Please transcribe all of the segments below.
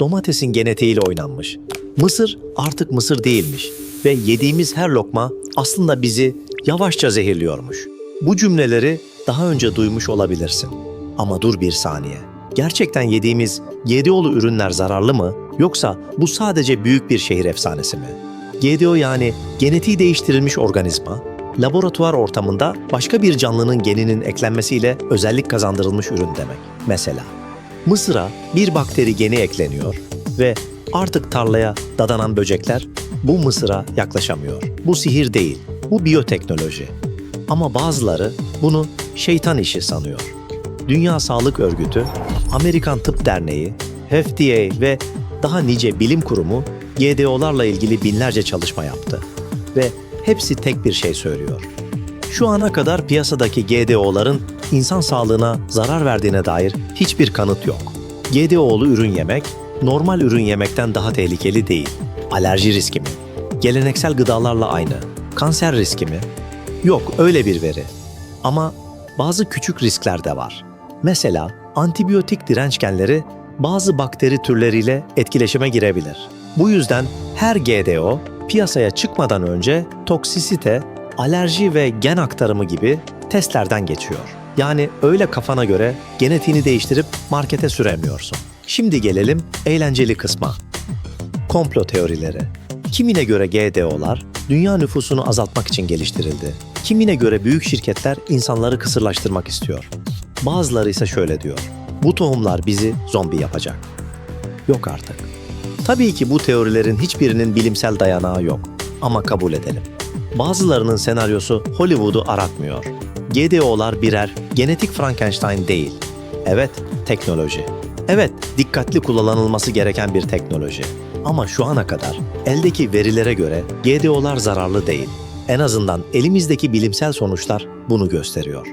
domatesin genetiğiyle oynanmış. Mısır artık mısır değilmiş ve yediğimiz her lokma aslında bizi yavaşça zehirliyormuş. Bu cümleleri daha önce duymuş olabilirsin. Ama dur bir saniye. Gerçekten yediğimiz GDO'lu ürünler zararlı mı yoksa bu sadece büyük bir şehir efsanesi mi? GDO yani genetiği değiştirilmiş organizma, laboratuvar ortamında başka bir canlının geninin eklenmesiyle özellik kazandırılmış ürün demek. Mesela Mısır'a bir bakteri geni ekleniyor ve artık tarlaya dadanan böcekler bu mısıra yaklaşamıyor. Bu sihir değil, bu biyoteknoloji. Ama bazıları bunu şeytan işi sanıyor. Dünya Sağlık Örgütü, Amerikan Tıp Derneği, FDA ve daha nice bilim kurumu GDO'larla ilgili binlerce çalışma yaptı. Ve hepsi tek bir şey söylüyor. Şu ana kadar piyasadaki GDO'ların insan sağlığına zarar verdiğine dair hiçbir kanıt yok. GDO'lu ürün yemek, normal ürün yemekten daha tehlikeli değil. Alerji riski mi? Geleneksel gıdalarla aynı. Kanser riski mi? Yok öyle bir veri. Ama bazı küçük riskler de var. Mesela antibiyotik direnç genleri bazı bakteri türleriyle etkileşime girebilir. Bu yüzden her GDO piyasaya çıkmadan önce toksisite, alerji ve gen aktarımı gibi testlerden geçiyor. Yani öyle kafana göre genetiğini değiştirip markete süremiyorsun. Şimdi gelelim eğlenceli kısma. Komplo teorileri. Kimine göre GDO'lar dünya nüfusunu azaltmak için geliştirildi. Kimine göre büyük şirketler insanları kısırlaştırmak istiyor. Bazıları ise şöyle diyor. Bu tohumlar bizi zombi yapacak. Yok artık. Tabii ki bu teorilerin hiçbirinin bilimsel dayanağı yok. Ama kabul edelim. Bazılarının senaryosu Hollywood'u aratmıyor. GDO'lar birer genetik Frankenstein değil. Evet, teknoloji. Evet, dikkatli kullanılması gereken bir teknoloji. Ama şu ana kadar eldeki verilere göre GDO'lar zararlı değil. En azından elimizdeki bilimsel sonuçlar bunu gösteriyor.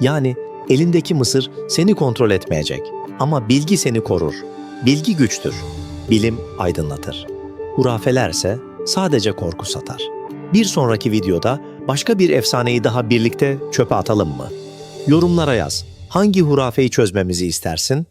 Yani elindeki mısır seni kontrol etmeyecek ama bilgi seni korur. Bilgi güçtür. Bilim aydınlatır. Hurafelerse sadece korku satar. Bir sonraki videoda başka bir efsaneyi daha birlikte çöpe atalım mı? Yorumlara yaz. Hangi hurafeyi çözmemizi istersin?